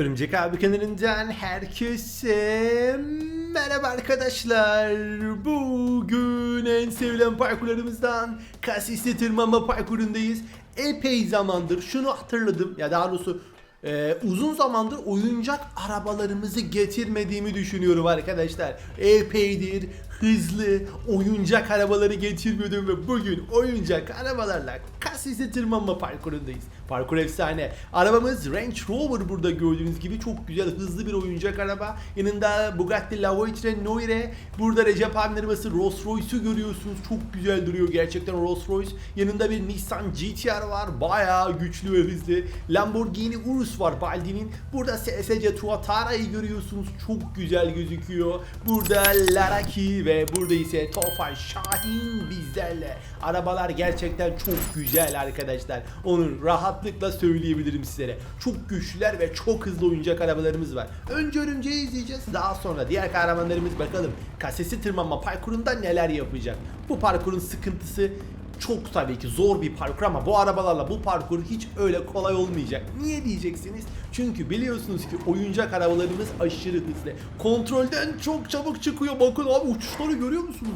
Örümcek abi kanalından herkese merhaba arkadaşlar. Bugün en sevilen parkurlarımızdan kasisli tırmanma parkurundayız. Epey zamandır şunu hatırladım ya daha doğrusu e, uzun zamandır oyuncak arabalarımızı getirmediğimi düşünüyorum arkadaşlar. Epeydir hızlı oyuncak arabaları getirmiyordum ve bugün oyuncak arabalarla kasisli tırmanma parkurundayız. Parkur efsane. Arabamız Range Rover burada gördüğünüz gibi çok güzel hızlı bir oyuncak araba. Yanında Bugatti La Voiture Noire. Burada Recep abinin arabası Rolls Royce'u görüyorsunuz. Çok güzel duruyor gerçekten Rolls Royce. Yanında bir Nissan GTR var. Bayağı güçlü ve hızlı. Lamborghini Urus var Baldi'nin. Burada SSC Tuatara'yı görüyorsunuz. Çok güzel gözüküyor. Burada Laraki ve burada ise Tofaş Şahin bizlerle. Arabalar gerçekten çok güzel arkadaşlar. Onu rahatlıkla söyleyebilirim sizlere. Çok güçlüler ve çok hızlı oyuncak arabalarımız var. Önce örümceği izleyeceğiz. Daha sonra diğer kahramanlarımız bakalım kasesi tırmanma parkurunda neler yapacak. Bu parkurun sıkıntısı çok tabii ki zor bir parkur ama bu arabalarla bu parkur hiç öyle kolay olmayacak. Niye diyeceksiniz? Çünkü biliyorsunuz ki oyuncak arabalarımız aşırı hızlı. Kontrolden çok çabuk çıkıyor. Bakın abi uçuşları görüyor musunuz?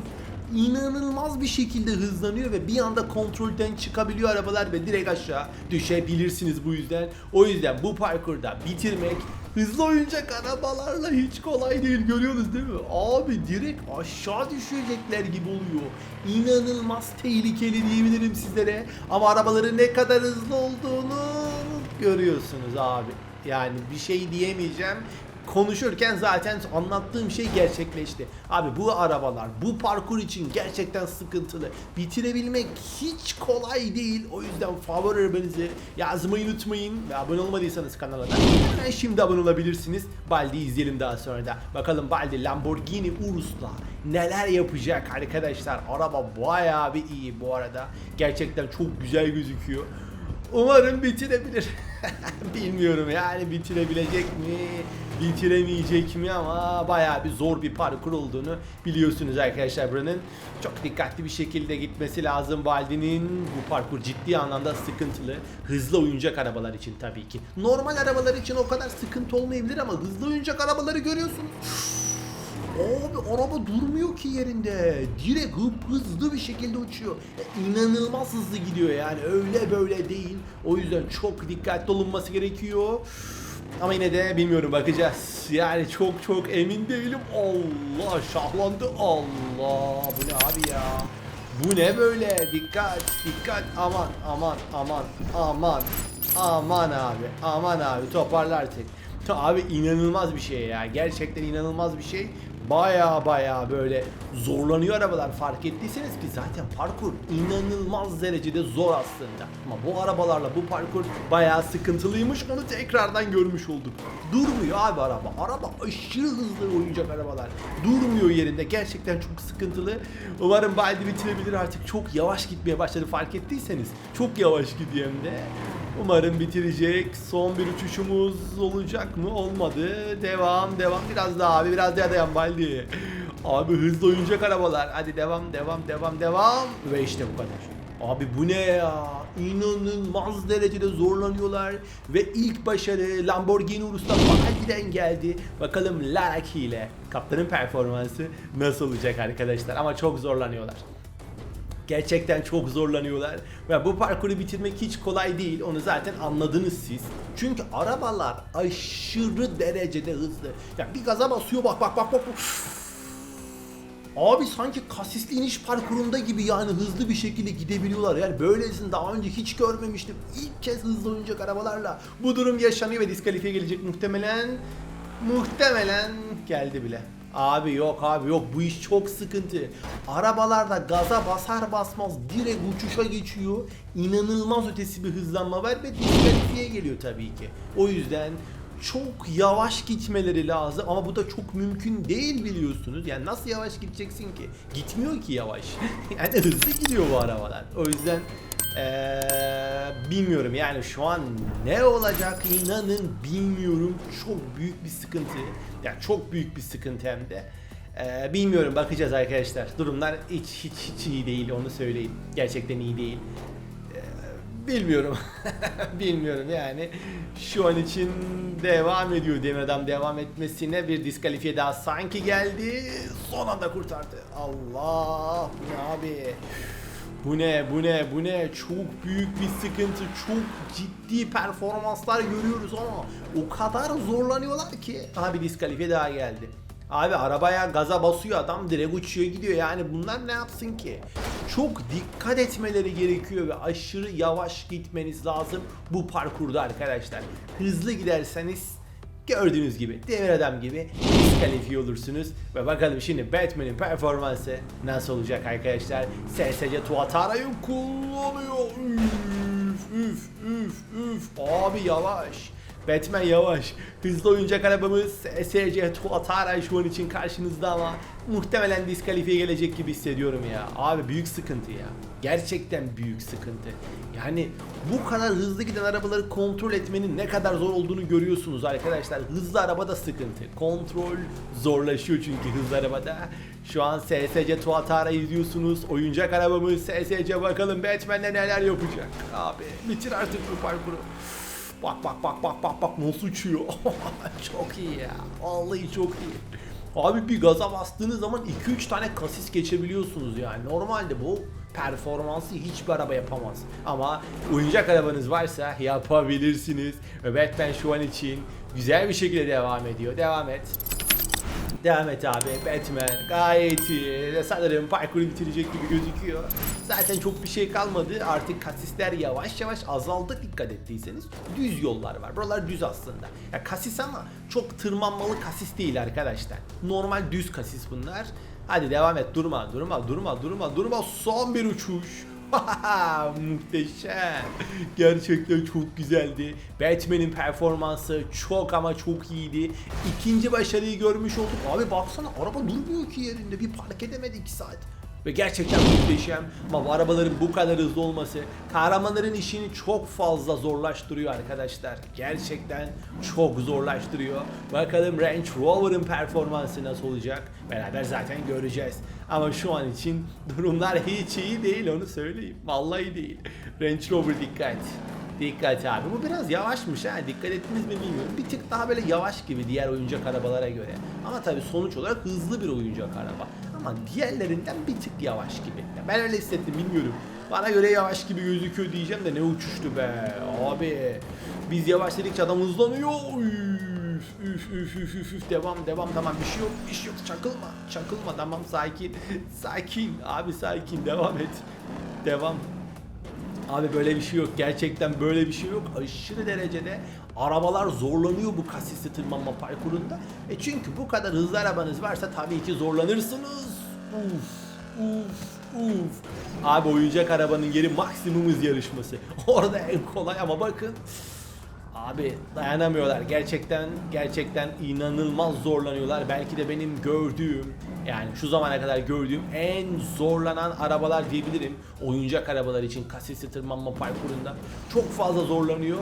inanılmaz bir şekilde hızlanıyor ve bir anda kontrolden çıkabiliyor arabalar ve direkt aşağı düşebilirsiniz bu yüzden. O yüzden bu parkurda bitirmek hızlı oyuncak arabalarla hiç kolay değil görüyorsunuz değil mi? Abi direkt aşağı düşecekler gibi oluyor. İnanılmaz tehlikeli diyebilirim sizlere. Ama arabaların ne kadar hızlı olduğunu görüyorsunuz abi. Yani bir şey diyemeyeceğim konuşurken zaten anlattığım şey gerçekleşti. Abi bu arabalar bu parkur için gerçekten sıkıntılı. Bitirebilmek hiç kolay değil. O yüzden favori arabanızı yazmayı unutmayın. Ve abone olmadıysanız kanala da hemen şimdi abone olabilirsiniz. Baldi izleyelim daha sonra da. Bakalım Baldi Lamborghini Urus'la neler yapacak arkadaşlar. Araba bayağı bir iyi bu arada. Gerçekten çok güzel gözüküyor. Umarım bitirebilir. Bilmiyorum yani bitirebilecek mi, bitiremeyecek mi ama bayağı bir zor bir parkur olduğunu biliyorsunuz arkadaşlar buranın. Çok dikkatli bir şekilde gitmesi lazım Baldi'nin. Bu parkur ciddi anlamda sıkıntılı. Hızlı oyuncak arabalar için tabii ki. Normal arabalar için o kadar sıkıntı olmayabilir ama hızlı oyuncak arabaları görüyorsunuz. Abi araba durmuyor ki yerinde. Direkt hıp hızlı bir şekilde uçuyor. E, İnanılmaz hızlı gidiyor yani öyle böyle değil. O yüzden çok dikkatli olunması gerekiyor. Ama yine de bilmiyorum bakacağız. Yani çok çok emin değilim. Allah şahlandı. Allah bu ne abi ya. Bu ne böyle? Dikkat dikkat aman aman aman aman. Aman abi aman abi toparla artık. Abi inanılmaz bir şey ya. Gerçekten inanılmaz bir şey. Baya baya böyle zorlanıyor arabalar fark ettiyseniz ki zaten parkur inanılmaz derecede zor aslında. Ama bu arabalarla bu parkur baya sıkıntılıymış onu tekrardan görmüş olduk. Durmuyor abi araba. Araba aşırı hızlı oyuncak arabalar. Durmuyor yerinde. Gerçekten çok sıkıntılı. Umarım Baldi bitirebilir artık. Çok yavaş gitmeye başladı fark ettiyseniz. Çok yavaş gidiyor de. Umarım bitirecek. Son bir uçuşumuz olacak mı? Olmadı. Devam, devam. Biraz daha abi, biraz daha dayan Baldi. Abi hızlı oyuncak arabalar. Hadi devam, devam, devam, devam. Ve işte bu kadar. Abi bu ne ya? İnanılmaz derecede zorlanıyorlar. Ve ilk başarı Lamborghini Urus'ta Baldi'den geldi. Bakalım Laraki ile kaptanın performansı nasıl olacak arkadaşlar. Ama çok zorlanıyorlar. Gerçekten çok zorlanıyorlar. Ve bu parkuru bitirmek hiç kolay değil. Onu zaten anladınız siz. Çünkü arabalar aşırı derecede hızlı. Ya bir gaza basıyor bak bak bak bak. Abi sanki kasisli iniş parkurunda gibi yani hızlı bir şekilde gidebiliyorlar. Yani böylesini daha önce hiç görmemiştim. İlk kez hızlı oynayacak arabalarla bu durum yaşanıyor ve diskalifiye gelecek muhtemelen. Muhtemelen geldi bile. Abi yok abi yok bu iş çok sıkıntı. Arabalarda gaza basar basmaz direkt uçuşa geçiyor. İnanılmaz ötesi bir hızlanma var ve diskalifiye geliyor tabii ki. O yüzden çok yavaş gitmeleri lazım ama bu da çok mümkün değil biliyorsunuz. Yani nasıl yavaş gideceksin ki? Gitmiyor ki yavaş. yani hızlı gidiyor bu arabalar. O yüzden ee, bilmiyorum yani şu an ne olacak inanın bilmiyorum. Çok büyük bir sıkıntı. Yani çok büyük bir sıkıntı hem de. Ee, bilmiyorum bakacağız arkadaşlar. Durumlar hiç hiç hiç iyi değil onu söyleyeyim. Gerçekten iyi değil. Ee, Bilmiyorum. Bilmiyorum yani. Şu an için devam ediyor Demir Adam devam etmesine bir diskalifiye daha sanki geldi. Son anda kurtardı. Allah ne abi. Bu ne bu ne bu ne çok büyük bir sıkıntı çok ciddi performanslar görüyoruz ama o kadar zorlanıyorlar ki abi diskalifiye daha geldi. Abi arabaya gaza basıyor adam direkt uçuyor gidiyor yani bunlar ne yapsın ki? Çok dikkat etmeleri gerekiyor ve aşırı yavaş gitmeniz lazım bu parkurda arkadaşlar. Hızlı giderseniz Gördüğünüz gibi demir adam gibi diskalifiye olursunuz ve bakalım şimdi Batman'in performansı nasıl olacak arkadaşlar. SSC Tuatara'yı kullanıyor. Üf üf üf üf. Abi yavaş. Batman yavaş. Hızlı oyuncak arabamız SSC Tuatara şu an için karşınızda ama muhtemelen diskalifiye gelecek gibi hissediyorum ya. Abi büyük sıkıntı ya. Gerçekten büyük sıkıntı. Yani bu kadar hızlı giden arabaları kontrol etmenin ne kadar zor olduğunu görüyorsunuz arkadaşlar. Hızlı arabada sıkıntı. Kontrol zorlaşıyor çünkü hızlı arabada. Şu an SSC Tuatara izliyorsunuz. Oyuncak arabamız SSC bakalım Batman'le neler yapacak. Abi bitir artık bu parkuru. Bak bak bak bak bak bak nasıl uçuyor. çok iyi ya. Vallahi çok iyi. Abi bir gaza bastığınız zaman 2-3 tane kasis geçebiliyorsunuz yani. Normalde bu performansı hiçbir araba yapamaz. Ama oyuncak arabanız varsa yapabilirsiniz. Ve Batman şu an için güzel bir şekilde devam ediyor. Devam et. Devam et abi Batman. Gayet iyi. Sanırım parkuru bitirecek gibi gözüküyor. Zaten çok bir şey kalmadı. Artık kasisler yavaş yavaş azaldı. Dikkat ettiyseniz Düz yollar var. Buralar düz aslında. Ya Kasis ama çok tırmanmalı kasis değil arkadaşlar. Normal düz kasis bunlar. Hadi devam et. Durma durma durma durma durma. Son bir uçuş Muhteşem. Gerçekten çok güzeldi. Batman'in performansı çok ama çok iyiydi. İkinci başarıyı görmüş olduk. Abi baksana araba durmuyor ki yerinde. Bir park edemedi 2 saat. Ve gerçekten muhteşem. Ama arabaların bu kadar hızlı olması kahramanların işini çok fazla zorlaştırıyor arkadaşlar. Gerçekten çok zorlaştırıyor. Bakalım Range Rover'ın performansı nasıl olacak? Beraber zaten göreceğiz. Ama şu an için durumlar hiç iyi değil onu söyleyeyim. Vallahi değil. Range Rover dikkat. Dikkat abi. Bu biraz yavaşmış ha. Dikkat ettiniz mi bilmiyorum. Bir tık daha böyle yavaş gibi diğer oyuncak arabalara göre. Ama tabii sonuç olarak hızlı bir oyuncak araba. Ama diğerlerinden bir tık yavaş gibi. Ben öyle hissettim bilmiyorum. Bana göre yavaş gibi gözüküyor diyeceğim de ne uçuştu be. Abi biz yavaş dedikçe adam hızlanıyor. Üf, üf, üf, üf, üf, üf. Devam devam tamam bir şey yok bir şey yok çakılma çakılma tamam sakin sakin abi sakin devam et devam Abi böyle bir şey yok. Gerçekten böyle bir şey yok. Aşırı derecede arabalar zorlanıyor bu kasisli tırmanma parkurunda. E çünkü bu kadar hızlı arabanız varsa tabii ki zorlanırsınız. Uf, uf, uf. Abi oyuncak arabanın yeri maksimum hız yarışması. Orada en kolay ama bakın. Abi dayanamıyorlar. Gerçekten gerçekten inanılmaz zorlanıyorlar. Belki de benim gördüğüm yani şu zamana kadar gördüğüm en zorlanan arabalar diyebilirim. Oyuncak arabalar için kasisi tırmanma parkurunda çok fazla zorlanıyor.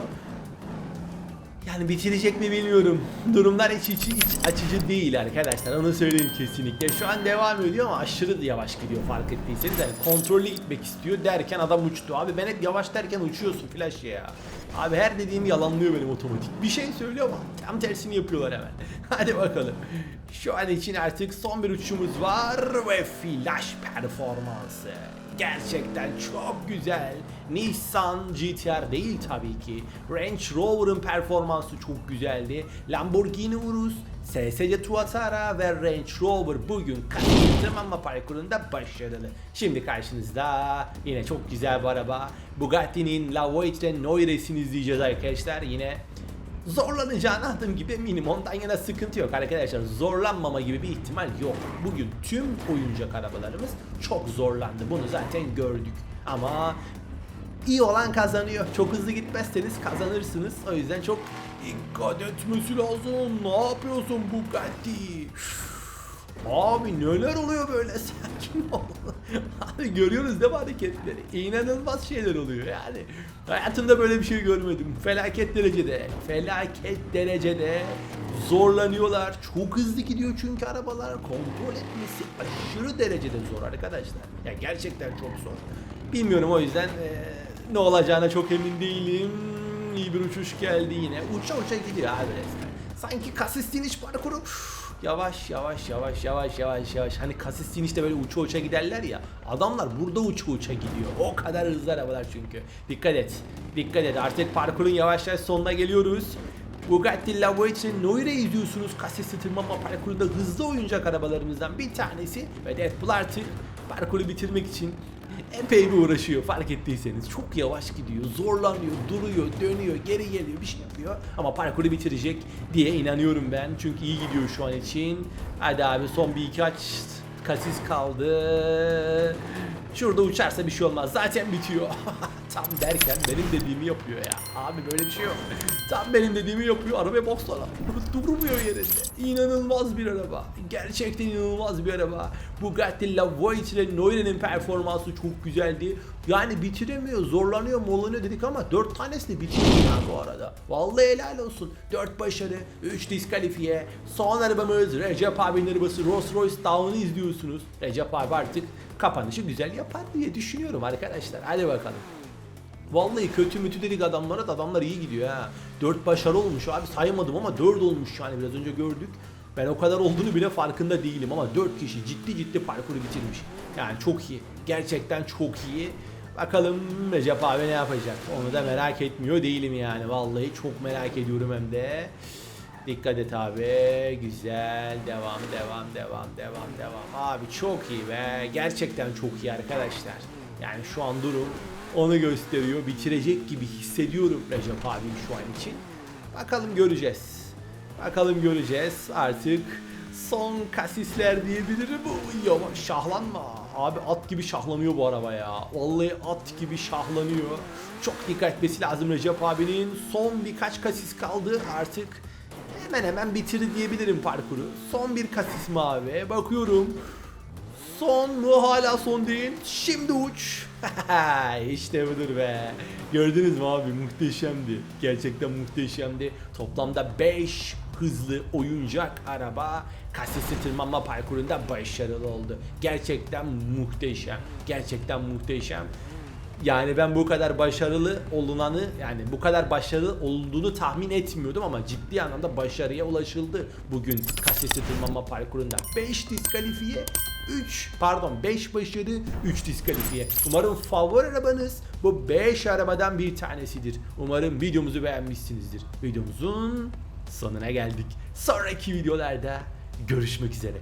Yani bitirecek mi bilmiyorum. Durumlar hiç, hiç, hiç açıcı değil arkadaşlar. Onu söyleyeyim kesinlikle. Şu an devam ediyor ama aşırı yavaş gidiyor fark ettiyseniz. Yani kontrollü gitmek istiyor derken adam uçtu. Abi ben hep yavaş derken uçuyorsun flash ya. Abi her dediğim yalanlıyor benim otomatik. Bir şey söylüyor ama tam tersini yapıyorlar hemen. Hadi bakalım. Şu an için artık son bir uçuşumuz var ve flash performansı. Gerçekten çok güzel. Nissan GTR değil tabii ki. Range Rover'ın performansı çok güzeldi. Lamborghini Urus, SSC Tuatara ve Range Rover bugün kasino tırmanma parkurunda başarılı. Şimdi karşınızda yine çok güzel bir araba. Bugatti'nin La Voiture Noires'ini izleyeceğiz arkadaşlar. Yine zorlanacağını adım gibi eminim. Ondan yana sıkıntı yok arkadaşlar. Zorlanmama gibi bir ihtimal yok. Bugün tüm oyuncak arabalarımız çok zorlandı. Bunu zaten gördük. Ama iyi olan kazanıyor. Çok hızlı gitmezseniz kazanırsınız. O yüzden çok dikkat etmesi lazım. Ne yapıyorsun Bugatti? Abi neler oluyor böyle sakin ol. Abi görüyoruz değil mi hareketleri? İnanılmaz şeyler oluyor yani. Hayatımda böyle bir şey görmedim. Felaket derecede, felaket derecede zorlanıyorlar. Çok hızlı gidiyor çünkü arabalar kontrol etmesi aşırı derecede zor arkadaşlar. Ya gerçekten çok zor. Bilmiyorum o yüzden eee, Ne olacağına çok emin değilim. İyi bir uçuş geldi yine. Uça uça gidiyor abi resmen. Sanki kasistin iç parkuru yavaş yavaş yavaş yavaş yavaş yavaş. Hani kasistin işte böyle uça uça giderler ya. Adamlar burada uça uça gidiyor. O kadar hızlı arabalar çünkü. Dikkat et dikkat et. Artık parkurun yavaş yavaş sonuna geliyoruz. Bugatti La Voice'in Noire izliyorsunuz. Kasisi tırmanma parkurunda hızlı oyuncak arabalarımızdan bir tanesi. Ve Deadpool artık parkuru bitirmek için epey bir uğraşıyor fark ettiyseniz. Çok yavaş gidiyor, zorlanıyor, duruyor, dönüyor, geri geliyor bir şey yapıyor. Ama parkuru bitirecek diye inanıyorum ben. Çünkü iyi gidiyor şu an için. Hadi abi son bir iki aç kasis kaldı. Şurada uçarsa bir şey olmaz. Zaten bitiyor. Tam derken benim dediğimi yapıyor ya. Abi böyle bir şey yok. Tam benim dediğimi yapıyor. Arabaya baksana. Durmuyor yerinde. İnanılmaz bir araba. Gerçekten inanılmaz bir araba. Bugatti La Voice ile Noire'nin performansı çok güzeldi. Yani bitiremiyor, zorlanıyor, molanıyor dedik ama 4 tanesini bitirdi ya bu arada. Vallahi helal olsun. 4 başarı, 3 diskalifiye. Son arabamız Recep abinin arabası Rolls Royce Down'u izliyorsunuz. Recep abi artık kapanışı güzel yapar diye düşünüyorum arkadaşlar. Hadi bakalım. Vallahi kötü mütü dedik adamlara da adamlar iyi gidiyor ha. 4 başarı olmuş abi saymadım ama 4 olmuş yani biraz önce gördük. Ben o kadar olduğunu bile farkında değilim ama 4 kişi ciddi ciddi parkuru bitirmiş. Yani çok iyi. Gerçekten çok iyi. Bakalım Recep abi ne yapacak? Onu da merak etmiyor değilim yani. Vallahi çok merak ediyorum hem de. Dikkat et abi. Güzel. Devam, devam, devam, devam, devam. Abi çok iyi be. Gerçekten çok iyi arkadaşlar. Yani şu an durum onu gösteriyor. Bitirecek gibi hissediyorum Recep abi şu an için. Bakalım göreceğiz. Bakalım göreceğiz. Artık son kasisler diyebilirim. Yavaş şahlanma. Abi at gibi şahlanıyor bu araba ya. Vallahi at gibi şahlanıyor. Çok dikkat etmesi lazım Recep abinin. Son birkaç kasis kaldı artık. Hemen hemen bitirdi diyebilirim parkuru. Son bir kasis mi abi? Bakıyorum. Son mu? Hala son değil. Şimdi uç. işte budur be. Gördünüz mü abi? Muhteşemdi. Gerçekten muhteşemdi. Toplamda 5 hızlı oyuncak araba kasisi tırmanma parkurunda başarılı oldu. Gerçekten muhteşem. Gerçekten muhteşem. Yani ben bu kadar başarılı olunanı yani bu kadar başarılı olduğunu tahmin etmiyordum ama ciddi anlamda başarıya ulaşıldı bugün kasesi tırmanma parkurunda. 5 diskalifiye 3 pardon 5 başarı 3 diskalifiye. Umarım favori arabanız bu 5 arabadan bir tanesidir. Umarım videomuzu beğenmişsinizdir. Videomuzun sonuna geldik. Sonraki videolarda görüşmek üzere.